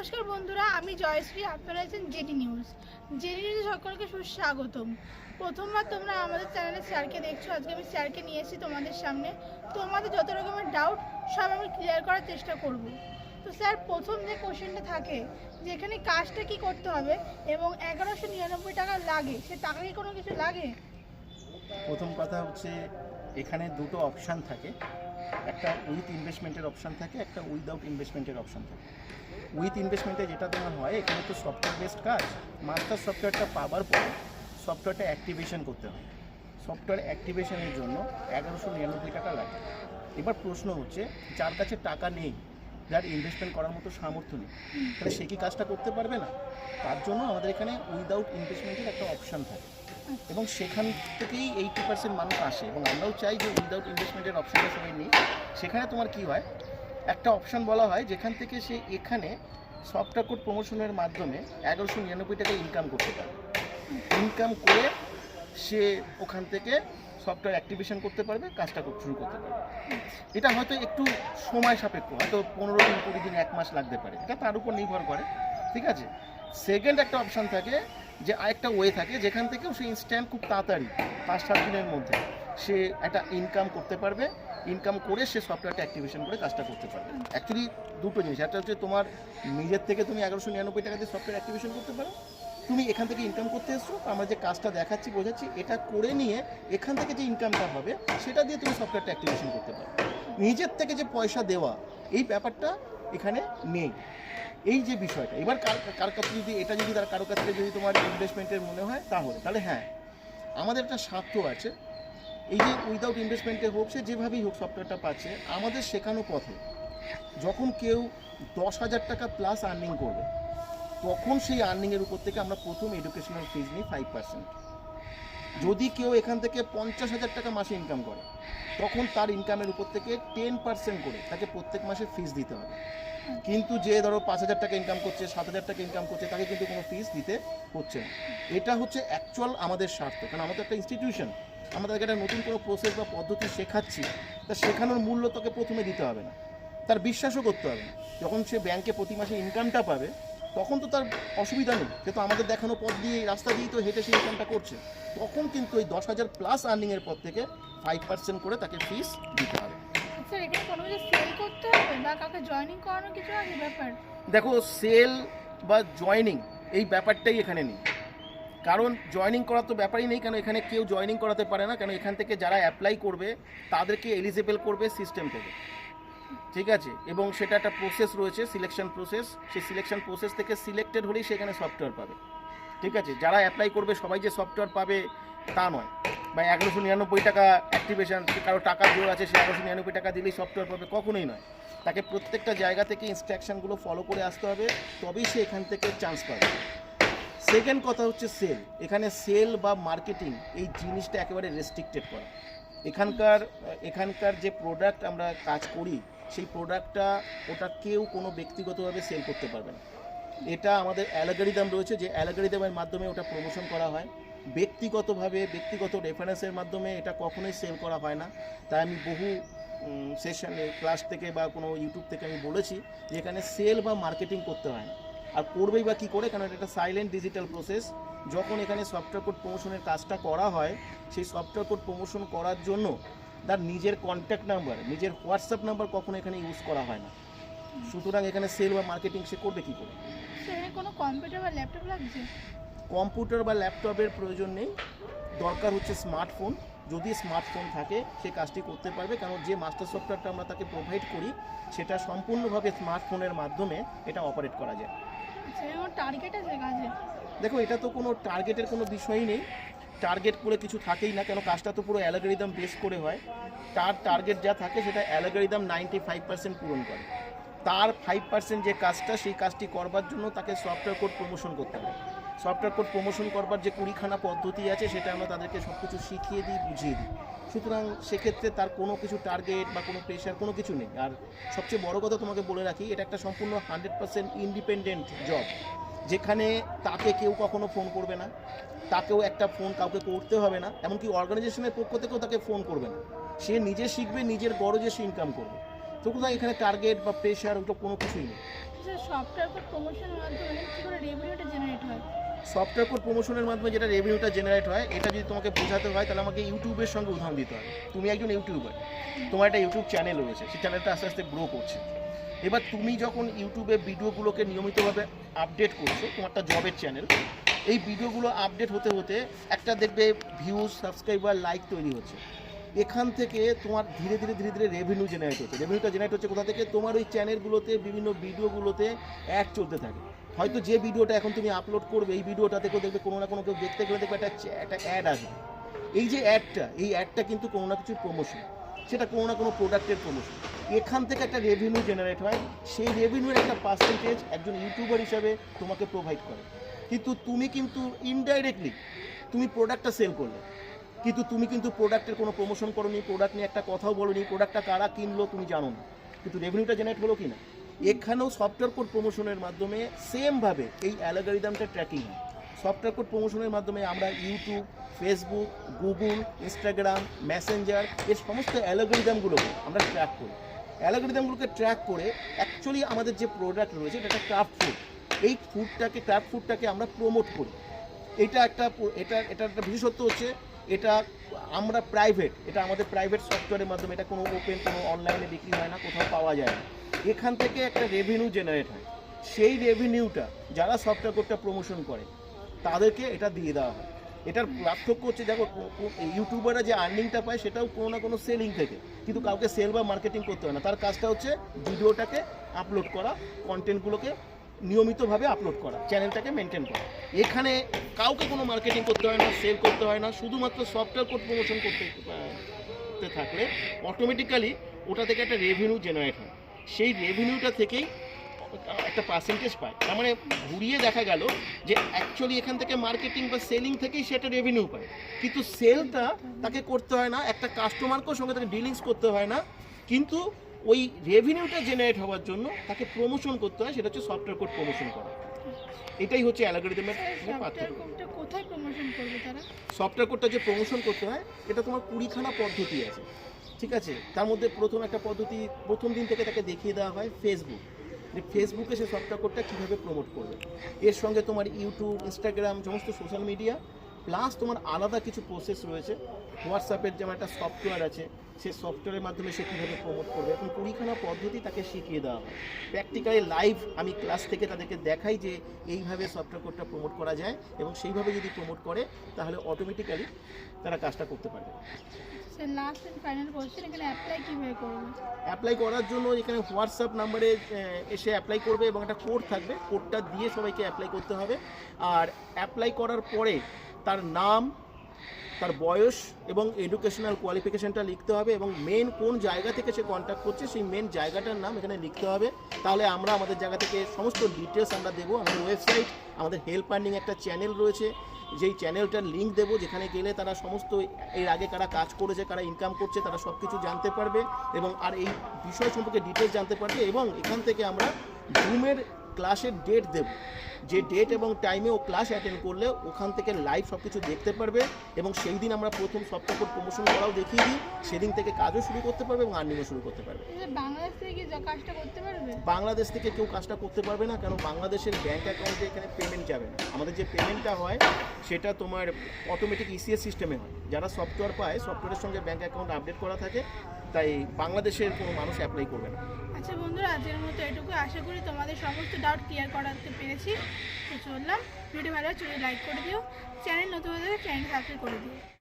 নমস্কার বন্ধুরা, আমি জয়শ্রী, আপনারা আছেন জেডি নিউজ। জেডি নিউজে সকলকে সুস্বাগতম। প্রথমবার তোমরা আমাদের চ্যানেলে স্যারকে দেখছ, আজকে আমি স্যারকে নিয়ে এসেছি তোমাদের সামনে। তোমাদের যত রকমের ডাউট সব আমি ক্লিয়ার করার চেষ্টা করব। তো স্যার, প্রথম যে কোশ্চেনটা থাকে যে এখানে কাজটা কি করতে হবে এবং এগারোশো নিরানব্বই টাকা লাগে, সে টাকা কি কোনো কিছু লাগে? প্রথম কথা হচ্ছে, এখানে দুটো অপশান থাকে। একটা উইথ ইনভেস্টমেন্টের অপশান থাকে, একটা উইদাউট ইনভেস্টমেন্টের অপশান থাকে। উইথ ইনভেস্টমেন্টে যেটা তোমার হয়, এখানে তো সফটওয়্যার বেসড কাজ মাস্টার সফটওয়্যারটা পাওয়ার পরে সফটওয়্যারটা অ্যাক্টিভেশন করতে হয়। সফটওয়্যার অ্যাক্টিভেশনের জন্য এগারোশো নিরানব্বই টাকা লাগে। এবার প্রশ্ন হচ্ছে, যার কাছে টাকা নেই, যার ইনভেস্টমেন্ট করার মতো সামর্থ্য নেই, তাহলে সে কি কাজটা করতে পারবে না? তার জন্য আমাদের এখানে উইদাউট ইনভেস্টমেন্টের একটা অপশান থাকে। এবং সেখান থেকেই এইটি পার্সেন্ট মানুষ আসে। এবং আমরাও চাই যে উইদাউট ইনভেস্টমেন্টের অপশানটা সবাই নিই সেখানে তোমার কি হয় একটা অপশান বলা হয়, যেখান থেকে সে এখানে সফটওয়্যার কোড প্রমোশনের মাধ্যমে এগারোশো নিরানব্বই টাকা ইনকাম করতে পারে। ইনকাম করে সে ওখান থেকে সফটওয়্যার অ্যাক্টিভেশন করতে পারবে, কাজটা শুরু করতে পারবে। এটা হয়তো একটু সময় সাপেক্ষ, হয়তো পনেরো দিন, কুড়ি দিন, এক মাস লাগতে পারে। এটা তার উপর নির্ভর করে, ঠিক আছে? সেকেন্ড একটা অপশান থাকে, যে আরেকটা ওয়ে থাকে, যেখান থেকেও সে ইনস্ট্যান্ট খুব তাড়াতাড়ি পাঁচ সাত দিনের মধ্যে সে একটা ইনকাম করতে পারবে ইনকাম করে সে সফটওয়্যারটা অ্যাক্টিভেশন করে কাজটা করতে পারবে। অ্যাকচুয়ালি দুটো জিনিস। একটা হচ্ছে তোমার নিজের থেকে তুমি এগারোশো নিরানব্বই টাকা দিয়ে সফটওয়্যার অ্যাক্টিভেশন করতে পারো। তুমি এখান থেকে ইনকাম করতে এসছো আমরা যে কাজটা দেখাচ্ছি, বোঝাচ্ছি, এটা করে নিয়ে এখান থেকে যে ইনকামটা হবে, সেটা দিয়ে তুমি সফটওয়্যারটা অ্যাক্টিভেশন করতে পারো। নিজের থেকে যে পয়সা দেওয়া, এই ব্যাপারটা এখানে নেই। এই যে বিষয়টা, এবার কার কার কাছে যদি, এটা যদি তার কারও কাছে যদি তোমার ইনভেস্টমেন্টের মনে হয়, তাহলে তাহলে হ্যাঁ আমাদের একটা স্বার্থ আছে। এই যে উইদাউট ইনভেস্টমেন্টে হোক, সে যেভাবেই হোক সফটওয়্যারটা পাচ্ছে, আমাদের শেখানো পথে যখন কেউ দশ হাজার টাকা প্লাস আর্নিং করবে, তখন সেই আর্নিংয়ের উপর থেকে আমরা প্রথম এডুকেশনাল ফিজ নিই ফাইভ পার্সেন্ট যদি কেউ এখান থেকে পঞ্চাশ হাজার টাকা মাসে ইনকাম করে, তখন তার ইনকামের উপর থেকে টেন পার্সেন্ট করে তাকে প্রত্যেক মাসে ফিস দিতে হবে। কিন্তু যে ধরো পাঁচ হাজার টাকা ইনকাম করছে, সাত হাজার টাকা ইনকাম করছে, তাকে কিন্তু কোনো ফিস দিতে হচ্ছে না। এটা হচ্ছে অ্যাকচুয়াল আমাদের স্বার্থ, কারণ আমাদের একটা ইনস্টিটিউশন আমাদেরকে একটা নতুন কোনো প্রসেস বা পদ্ধতি শেখাচ্ছি তা শেখানোর মূল্য তোকে প্রথমে দিতে হবে না। তার বিশ্বাসও করতে হবে না। যখন সে ব্যাংকে প্রতি মাসে ইনকামটা পাবে তখন তো তার অসুবিধা নেই। সে তো আমাদের দেখানো পথ দিয়ে এই রাস্তা দিয়েই তো হেঁটে সে ইনকামটা করছে। তখন কিন্তু ওই দশ হাজার প্লাস আর্নিংয়ের পর থেকে ফাইভ পার্সেন্ট করে তাকে ফিস দিতে হবে। স্যার এখানে কোনো কিছু সেল করতে হবে বা কাউকে জয়েনিং করানোর কিছু আছে ব্যাপার? দেখো সেল বা জয়নিং এই ব্যাপারটাই এখানে নেই। কারণ জয়নিং করার তো ব্যাপারই নেই, কেন এখানে কেউ জয়নিং করাতে পারে না, কেন এখান থেকে যারা অ্যাপ্লাই করবে, তাদেরকে এলিজেবল করবে সিস্টেম থেকে। ঠিক আছে? এবং সেটা একটা প্রসেস রয়েছে সিলেকশন প্রসেস সেই সিলেকশন প্রসেস থেকে সিলেক্টেড হলেই সেখানে সফটওয়্যার পাবে। ঠিক আছে? যারা অ্যাপ্লাই করবে, সবাই যে সফটওয়্যার পাবে, তা নয়। বা এগারোশো নিরানব্বই টাকা অ্যাক্টিভেশন কারও টাকা জোর আছে, সে এগারোশো নিরানব্বই টাকা দিলেই সফটওয়্যার পাবে, কখনোই নয়। তাকে প্রত্যেকটা জায়গা থেকে ইনস্ট্রাকশনগুলো ফলো করে আসতে হবে, তবেই সে এখান থেকে চান্স পাবে। সেকেন্ড কথা হচ্ছে সেল এখানে সেল বা মার্কেটিং এই জিনিসটা একেবারে রেস্ট্রিক্টেড করা। এখানকার এখানকার যে প্রোডাক্ট আমরা কাজ করি, সেই প্রোডাক্টটা ওটা কেউ কোনো ব্যক্তিগতভাবে সেল করতে পারবে না। এটা আমাদের অ্যালাগারিদম রয়েছে যে অ্যালাগারিদমের মাধ্যমে ওটা প্রমোশন করা হয়। ব্যক্তিগতভাবে, ব্যক্তিগত রেফারেন্সের মাধ্যমে এটা কখনোই সেল করা হয় না। তাই আমি বহু সেশনে ক্লাস থেকে বা কোনো ইউটিউব থেকে আমি বলেছি যে এখানে সেল বা মার্কেটিং করতে হয় না। আর করবেই বা কী করে? কারণ এটা একটা সাইলেন্ট ডিজিটাল প্রসেস যখন এখানে সফটওয়্যার কোড প্রমোশনের কাজটা করা হয় সেই সফটওয়্যার কোড প্রমোশন করার জন্য তার নিজের কন্ট্যাক্ট নাম্বার নিজের হোয়াটসঅ্যাপ নাম্বার কখনো এখানে ইউজ করা হয় না। সুতরাং এখানে সেল বা মার্কেটিং সে করবে কী করে? কোনো কম্পিউটার বা ল্যাপটপ লাগছে? কম্পিউটার বা ল্যাপটপের প্রয়োজন নেই। দরকার হচ্ছে স্মার্টফোন যদি স্মার্টফোন থাকে সে কাজটি করতে পারবে। কারণ যে মাস্টার সফটওয়্যারটা আমরা তাকে প্রোভাইড করি সেটা সম্পূর্ণভাবে স্মার্টফোনের মাধ্যমে এটা অপারেট করা যায়। দেখো, এটা তো কোনো টার্গেটের কোনো বিষয়ই নেই। টার্গেট করে কিছু থাকেই না, কেন কাজটা তো পুরো অ্যালাগারিদম বেস করে হয়। তার টার্গেট যা থাকে, সেটা অ্যালাগারিদম নাইনটি ফাইভ পার্সেন্ট পূরণ করে। তার ফাইভ পার্সেন্ট যে কাজটা, সেই কাজটি করবার জন্য তাকে সফটওয়্যার কোড প্রমোশন করতে হবে। সফটওয়্যার কোড প্রমোশন করবার যে কুড়িখানা পদ্ধতি আছে, সেটা আমরা তাদেরকে সব কিছু শিখিয়ে দিই, বুঝিয়ে দিই। সুতরাং সেক্ষেত্রে তার কোনো কিছু টার্গেট বা কোনো প্রেশার কোনো কিছু নেই। আর সবচেয়ে বড় কথা তোমাকে বলে রাখি, এটা একটা সম্পূর্ণ হান্ড্রেড পার্সেন্ট ইন্ডিপেন্ডেন্ট জব যেখানে তাকে কেউ কখনো ফোন করবে না। তাকেও একটা ফোন কাউকে করতে হবে না, এমনকি অর্গানাইজেশনের পক্ষ থেকেও তাকে ফোন করবে না। সে নিজে শিখবে, নিজের গরজে সে ইনকাম করবে। তো সুতরাং এখানে টার্গেট বা প্রেশার ওগুলো কোনো কিছুই নেই। সফটওয়্যার কোড প্রমোশনের মাধ্যমে কী করে রেভিনিউটা জেনারেট হয়? সফটওয়্যার কোড প্রমোশনের মাধ্যমে যেটা রেভিনিউটা জেনারেট হয়, এটা যদি তোমাকে বোঝাতে হয়, তাহলে আমাকে ইউটিউবের সঙ্গে উদাহরণ দিতে হয় তুমি একজন ইউটিউবার, তোমার একটা ইউটিউব চ্যানেল রয়েছে, সেই চ্যানেলটা আস্তে আস্তে গ্রো করছে। এবার তুমি যখন ইউটিউবে ভিডিওগুলোকে নিয়মিতভাবে আপডেট করছ তোমার একটা জবের চ্যানেল এই ভিডিওগুলো আপডেট হতে হতে একটা দেখবে ভিউজ সাবস্ক্রাইবার লাইক তৈরি হচ্ছে। এখান থেকে তোমার ধীরে ধীরে ধীরে ধীরে রেভিনিউ জেনারেট হচ্ছে। রেভিনিউটা জেনারেট হচ্ছে কোথা থেকে? তোমার ওই চ্যানেলগুলোতে বিভিন্ন ভিডিওগুলোতে অ্যাড চলতে থাকে। হয়তো যে ভিডিওটা এখন তুমি আপলোড করবে, এই ভিডিওটা থেকেও দেখবে, কোনো না কোনো কেউ দেখতে গেলে দেখবে একটা একটা অ্যাড আসবে। এই যে অ্যাডটা এই অ্যাডটা কিন্তু কোনো না কিছু প্রমোশন সেটা কোনো না কোনো প্রোডাক্টের প্রমোশন এখান থেকে একটা রেভিনিউ জেনারেট হয়, সেই রেভিনিউর একটা পার্সেন্টেজ একজন ইউটিউবার হিসাবে তোমাকে প্রোভাইড করে। কিন্তু তুমি কিন্তু ইনডাইরেক্টলি তুমি প্রোডাক্টটা সেল করলে। কিন্তু তুমি কিন্তু প্রোডাক্টের কোনো প্রমোশন করো নি প্রোডাক্ট নিয়ে একটা কথাও বলো নি প্রোডাক্টটা কারা কিনলো তুমি জানো না। কিন্তু রেভিনিউটা জেনারেট হলো কি না এখানেও সফটওয়্যার কোড প্রমোশনের মাধ্যমে সেমভাবে এই অ্যালগোরিদমটা ট্র্যাকিং হয়। সফটওয়্যার কোড প্রমোশনের মাধ্যমে আমরা YouTube Facebook Google Instagram Messenger এর সমস্ত অ্যালগোরিদমগুলোকে আমরা ট্র্যাক করি। অ্যালগোরিদমগুলোকে ট্র্যাক করে অ্যাকচুয়ালি আমাদের যে প্রোডাক্ট রয়েছে, এটা একটা ক্রাফট ফুড এই ফুডটাকে ক্রাফট ফুডটাকে আমরা প্রমোট করি। এটা একটা এটা এটা একটা বিশেষত্ব হচ্ছে, এটা আমরা প্রাইভেট এটা আমাদের প্রাইভেট সফটওয়্যারের মাধ্যমে, এটা কোনো ওপেন কোনো অনলাইনে বিক্রি হয় না, কোথাও পাওয়া যায় না। এখান থেকে একটা রেভিনিউ জেনারেট হয়। সেই রেভিনিউটা যারা সফটওয়্যার কোডটা প্রমোশন করে, তাদেরকে এটা দিয়ে দেওয়া হয়। এটার পার্থক্য হচ্ছে, দেখো ইউটিউবাররা যে আর্নিংটা পায়, সেটাও কোনো না কোনো সেলিং থেকে। কিন্তু কাউকে সেল বা মার্কেটিং করতে হয় না। তার কাজটা হচ্ছে ভিডিওটাকে আপলোড করা কন্টেন্টগুলোকে নিয়মিতভাবে আপলোড করা চ্যানেলটাকে মেনটেন করা। এখানে কাউকে কোনো মার্কেটিং করতে হয় না সেল করতে হয় না, শুধুমাত্র সফটওয়্যার কোড প্রমোশন করতে থাকলে অটোমেটিক্যালি ওটা থেকে একটা রেভিনিউ জেনারেট হয়। সেই রেভিনিউটা থেকেই একটা পার্সেন্টেজ পায়। তার মানে ঘুরিয়ে দেখা গেল যে অ্যাকচুয়ালি এখান থেকে মার্কেটিং বা সেলিং থেকেই সেটা রেভিনিউ পায়। কিন্তু সেলটা তাকে করতে হয় না একটা কাস্টমারকেও সঙ্গে তাকে ডিলিংস করতে হয় না। কিন্তু ওই রেভিনিউটা জেনারেট হওয়ার জন্য তাকে প্রমোশন করতে হয় সেটা হচ্ছে সফটওয়্যার কোড প্রমোশন করা। এটাই হচ্ছে অ্যালগোরিদমের সফটওয়্যার পার্থক্য। কোডটা কোথায় প্রমোশন করবে তারা? সফটওয়্যার কোডটা যে প্রমোশন করতে হয় এটা তোমার কুড়িখানা পদ্ধতি আছে। ঠিক আছে? তার মধ্যে প্রথম একটা পদ্ধতি প্রথম দিন থেকে তাকে দেখিয়ে দেওয়া হয় ফেসবুক যে ফেসবুকে সে সফটওয়্যার কোডটা কীভাবে প্রমোট করবে? এর সঙ্গে তোমার ইউটিউব ইনস্টাগ্রাম সমস্ত সোশ্যাল মিডিয়া প্লাস তোমার আলাদা কিছু প্রসেস রয়েছে। হোয়াটসঅ্যাপের যেমন একটা সফটওয়্যার আছে সেই সফটওয়্যারের মাধ্যমে সে কীভাবে প্রমোট করবে? এখন কুড়িখানা পদ্ধতি তাকে শিখিয়ে দেওয়া হয়। প্র্যাকটিক্যালি লাইভ আমি ক্লাস থেকে তাদেরকে দেখাই যে এইভাবে সফটওয়্যার কোডটা প্রমোট করা যায় এবং সেইভাবে যদি প্রমোট করে, তাহলে অটোমেটিক্যালি তারা কাজটা করতে পারবে। লাস্ট এন্ড ফাইনাল এখানে অ্যাপ্লাই অ্যাপ্লাই করার জন্য এখানে হোয়াটসঅ্যাপ নাম্বারে এসে অ্যাপ্লাই করবে এবং একটা কোড থাকবে। কোডটা দিয়ে সবাইকে অ্যাপ্লাই করতে হবে। আর অ্যাপ্লাই করার পরে তার নাম তার বয়স এবং এডুকেশনাল কোয়ালিফিকেশনটা লিখতে হবে এবং মেন কোন জায়গা থেকে সে কন্ট্যাক্ট করছে, সেই মেন জায়গাটার নাম এখানে লিখতে হবে। তাহলে আমরা আমাদের জায়গা থেকে সমস্ত ডিটেলস আমরা দেবো। আমাদের ওয়েবসাইট আমাদের হেল্প আর্নিং একটা চ্যানেল রয়েছে। যেই চ্যানেলটার লিঙ্ক দেবো, যেখানে গেলে তারা সমস্ত এর আগে কারা কাজ করেছে, কারা ইনকাম করছে, তারা সব কিছু জানতে পারবে এবং আর এই বিষয় সম্পর্কে ডিটেলস জানতে পারবে এবং এখান থেকে আমরা জুমের ক্লাসের ডেট দেব। যে ডেট এবং টাইমে ও ক্লাস অ্যাটেন্ড করলে ওখান থেকে লাইভ সব কিছু দেখতে পারবে এবং সেই দিন আমরা প্রথম সফটওয়্যার প্রমোশন করাও দেখিয়ে দিই সেদিন থেকে কাজও শুরু করতে পারবে এবং আর্নিংও শুরু করতে পারবে। বাংলাদেশ থেকে কাজটা করতে পারবে? বাংলাদেশ থেকে কেউ কাজটা করতে পারবে না কারণ বাংলাদেশের ব্যাংক অ্যাকাউন্টে এখানে পেমেন্ট যাবে না। আমাদের যে পেমেন্টটা হয় সেটা তোমার অটোমেটিক ইসিএস সিস্টেমে হয়। যারা সফটওয়্যার পায় সফটওয়্যারের সঙ্গে ব্যাংক অ্যাকাউন্ট আপডেট করা থাকে তাই বাংলাদেশের কোনো মানুষ অ্যাপ্লাই করবে না। আচ্ছা বন্ধুরা আজকের মতো এটুকু আশা করি তোমাদের সমস্ত ডাউট ক্লিয়ার করাতে পেরেছি। তো চললাম ভিডিও ভালো চলে লাইক করে দিও চ্যানেল নতুন হলে চ্যানেল সাবস্ক্রাইব করে দিও।